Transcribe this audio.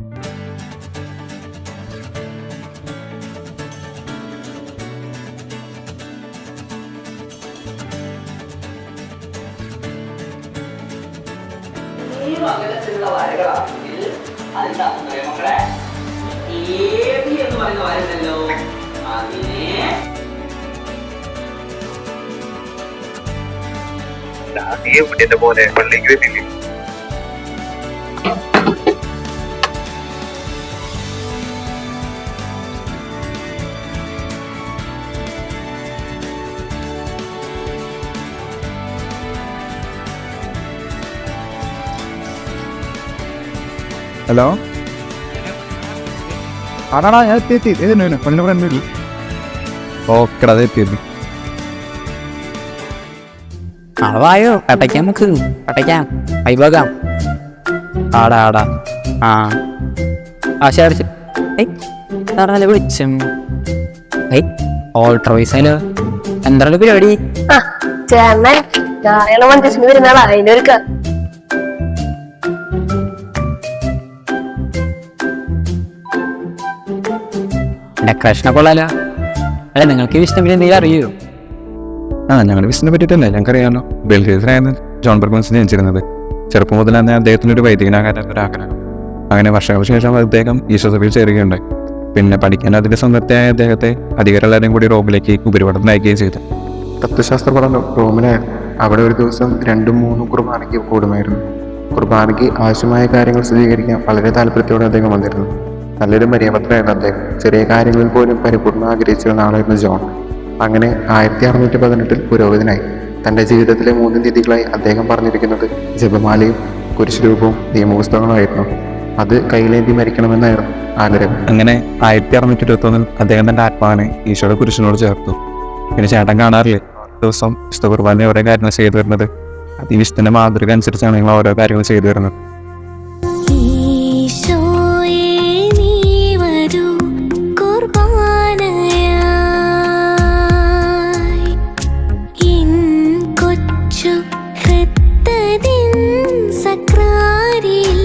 ഈ വകരത്തിലുള്ള വരകളാണെങ്കിൽ അതിന്റെ മക്കളെ? എന്ന് പറയുന്ന പോലെ പള്ളിക്ക് വരുന്നില്ലേ? ഹലോ ആടാടാ ഞാൻ എത്തി എത്തി. വരും ഓക്കെടാ അത് എത്തിയത് അളവായോ നമുക്ക്. പട്ടയ്ക്കാം. വൈഭോഗം ആടാ ആടാ. ആ. ആശാ. ഏയ് എന്താണല്ലോ വിളിച്ചും. ഏയ് ഓൾട്ടർ വയസ്സായാലോ എന്താണ് പരിപാടി? ആ ചേട്ടൻ നാളെയാണ് മഞ്ചേശ്വരി വരുന്നാളാ അതിനൊരുക്ക ഡെക്കറേഷനൊക്കെ കൊള്ളാലോ. അല്ല നിങ്ങൾക്ക് ഈ പിന്നെ എന്തെങ്കിലും അറിയോ? ആ ഞങ്ങളുടെ വിഷ്ണുവിനെ പറ്റിയിട്ടല്ലേ? ഞങ്ങൾക്കറിയാമല്ലോ ബെൽഹീസിനായിരുന്നു ജോൺ ബർഗോൺസിനെ ജനിച്ചിരുന്നത്. ചെറുപ്പം മുതൽ തന്നെ അദ്ദേഹത്തിന്റെ ഒരു വൈദികനാകാൻ ഒരു ആഗ്രഹം. അങ്ങനെ വർഷങ്ങൾക്ക് ശേഷം അദ്ദേഹം ഈശ്വസഭയിൽ ചേരുകയുണ്ടായി. പിന്നെ പഠിക്കാൻ അതിന്റെ സ്വന്തത്തെയായ അദ്ദേഹത്തെ അധികാരമുള്ളവരും കൂടി റോമിലേക്ക് ഉപരിപഠനം നയിക്കുകയും ചെയ്തു. തത്വശാസ്ത്ര പഠനം റോമിലായിരുന്നു. അവിടെ ഒരു ദിവസം രണ്ടും മൂന്നും കുർബാനയ്ക്ക് കൂടുമായിരുന്നു. കുർബാനയ്ക്ക് ആവശ്യമായ കാര്യങ്ങൾ സ്ഥിരീകരിക്കാൻ വളരെ താല്പര്യത്തോടെ അദ്ദേഹം വന്നിരുന്നു. നല്ലൊരു മര്യാദയായിരുന്നു അദ്ദേഹം ചെറിയ കാര്യങ്ങളിൽ പോലും പരിപൂർണ ആഗ്രഹിച്ചിരുന്ന ആളായിരുന്നു ജോൺ. അങ്ങനെ ആയിരത്തി അറുന്നൂറ്റി പതിനെട്ടിൽ പുരോഹിതനായി. തന്റെ ജീവിതത്തിലെ മൂന്ന് രീതികളായി അദ്ദേഹം പറഞ്ഞിരിക്കുന്നത് ജപമാലയും കുരിശുരൂപവും നിയമപുസ്തകങ്ങളായിരുന്നു. അത് കയ്യിലേന്തി മരിക്കണമെന്നായിരുന്നു ആഗ്രഹം. അങ്ങനെ ആയിരത്തി അറുന്നൂറ്റി ഇരുപത്തൊന്നിൽ അദ്ദേഹം തന്റെ ആത്മാവിനെ ഈശോയുടെ കുരിശിനോട് ചേർത്തു. പിന്നെ ചേട്ടൻ കാണാറില്ലേ? ദിവസം വിശുദ്ധ ഓരോ കാര്യങ്ങൾ ചെയ്തു വരുന്നത്. അത് ഈ മാതൃക അനുസരിച്ചാണ് നിങ്ങൾ ഓരോ കാര്യങ്ങൾ ചെയ്തു വരുന്നത്. സക്രാരിൽ